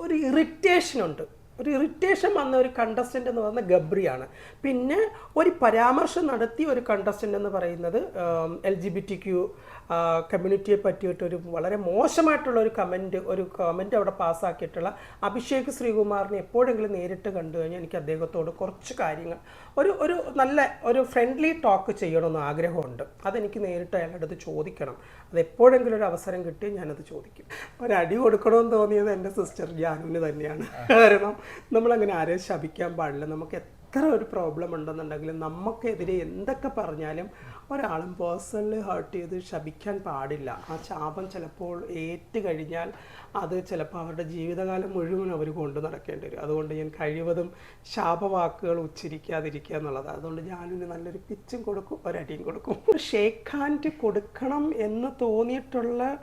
ഒരു ഇറിറ്റേഷൻ ഉണ്ട്. ഒരു ഇറിറ്റേഷൻ വന്ന ഒരു കണ്ടസ്റ്റന്റ് എന്ന് പറയുന്നത് ഗബ്രിയാണ്. പിന്നെ ഒരു പരാമർശം നടത്തിയ ഒരു കണ്ടസ്റ്റന്റ് എന്ന് പറയുന്നത് L G B T Q കമ്മ്യൂണിറ്റിയെ പറ്റിയിട്ട് ഒരു വളരെ മോശമായിട്ടുള്ള ഒരു കമന്റ് ഒരു കമന്റ് അവിടെ പാസ്സാക്കിയിട്ടുള്ള അഭിഷേക് ശ്രീകുമാറിനെ എപ്പോഴെങ്കിലും നേരിട്ട് കണ്ടു കഴിഞ്ഞാൽ എനിക്ക് അദ്ദേഹത്തോട് കുറച്ച് കാര്യങ്ങൾ ഒരു ഒരു നല്ല ഒരു ഫ്രണ്ട്ലി ടോക്ക് ചെയ്യണമെന്ന് ആഗ്രഹമുണ്ട്. അതെനിക്ക് നേരിട്ട് അയാളുടെ അടുത്ത് ചോദിക്കണം. അത് എപ്പോഴെങ്കിലും ഒരു അവസരം കിട്ടി ഞാനത് ചോദിക്കും. ഒരു അടി കൊടുക്കണമെന്ന് തോന്നിയത് എന്റെ സിസ്റ്റർ ജാനുവിന് തന്നെയാണ്. കാരണം നമ്മളങ്ങനെ ആരെയും ശപിക്കാൻ പാടില്ല. നമുക്ക് എത്ര ഒരു പ്രോബ്ലം ഉണ്ടെന്നുണ്ടെങ്കിലും നമുക്കെതിരെ എന്തൊക്കെ പറഞ്ഞാലും ഒരാളും പേഴ്സണലി ഹേർട്ട് ചെയ്ത് ശപിക്കാൻ പാടില്ല. ആ ശാപം ചിലപ്പോൾ ഏറ്റ് കഴിഞ്ഞാൽ അത് ചിലപ്പോൾ അവരുടെ ജീവിതകാലം മുഴുവൻ അവർ കൊണ്ടു നടക്കേണ്ടി വരും. അതുകൊണ്ട് ഞാൻ കഴിവതും ശാപവാക്കുകൾ ഉച്ചരിക്കാതിരിക്കുക എന്നുള്ളതാണ്. അതുകൊണ്ട് ഞാനിന് നല്ലൊരു പിച്ചും കൊടുക്കും ഒരടിയും കൊടുക്കും. ഷേക്ക് ഹാൻഡ് കൊടുക്കണം എന്ന് തോന്നിയിട്ടുള്ള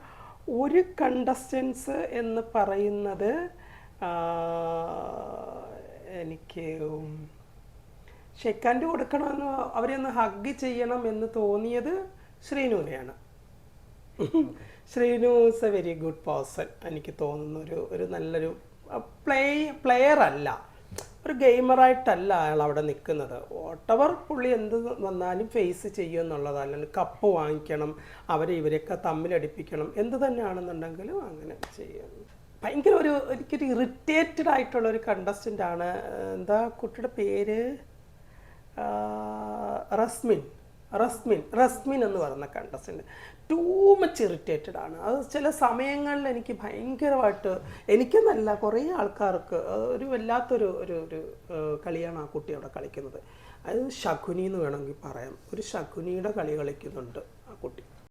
ഒരു കണ്ടസ്റ്റൻസ് എന്ന് പറയുന്നത് എനിക്ക് ഷെക്കാൻഡ് കൊടുക്കണമെന്ന് അവരെ ഒന്ന് ഹഗ് ചെയ്യണം എന്ന് തോന്നിയത് ശ്രീനുവിനെയാണ് Sreenu is a very good person എനിക്ക് തോന്നുന്ന ഒരു ഒരു നല്ലൊരു പ്ലേ പ്ലെയർ അല്ല. ഒരു ഗെയിമറായിട്ടല്ല അയാൾ അവിടെ നിൽക്കുന്നത്. ഓട്ടവർ പുള്ളി എന്ത് വന്നാലും ഫേസ് ചെയ്യും എന്നുള്ളതല്ല കപ്പ് വാങ്ങിക്കണം അവരെ ഇവരെയൊക്കെ തമ്മിലടിപ്പിക്കണം എന്ത് തന്നെയാണെന്നുണ്ടെങ്കിലും അങ്ങനെ ചെയ്യും. ഭയങ്കര ഒരു എനിക്കൊരു ഇറിറ്റേറ്റഡ് ആയിട്ടുള്ള ഒരു കണ്ടസ്റ്റന്റ് ആണ്. എന്താ കുട്ടിയുടെ പേര്? റസ്മിൻ. റസ്മിൻ. റസ്മിൻ എന്ന് പറയുന്ന കണ്ടസ്റ്റന്റ് ടൂ മച്ച് ഇറിറ്റേറ്റഡ് ആണ്. അത് ചില സമയങ്ങളിൽ എനിക്ക് ഭയങ്കരമായിട്ട് എനിക്കെന്നല്ല കുറേ ആൾക്കാർക്ക് ഒരു വല്ലാത്തൊരു ഒരു ഒരു കളിയാണ് ആ കുട്ടി അവിടെ കളിക്കുന്നത്. അത് ശകുനി എന്ന് വേണമെങ്കിൽ പറയാം. ഒരു ശകുനിയുടെ കളി കളിക്കുന്നുണ്ട്.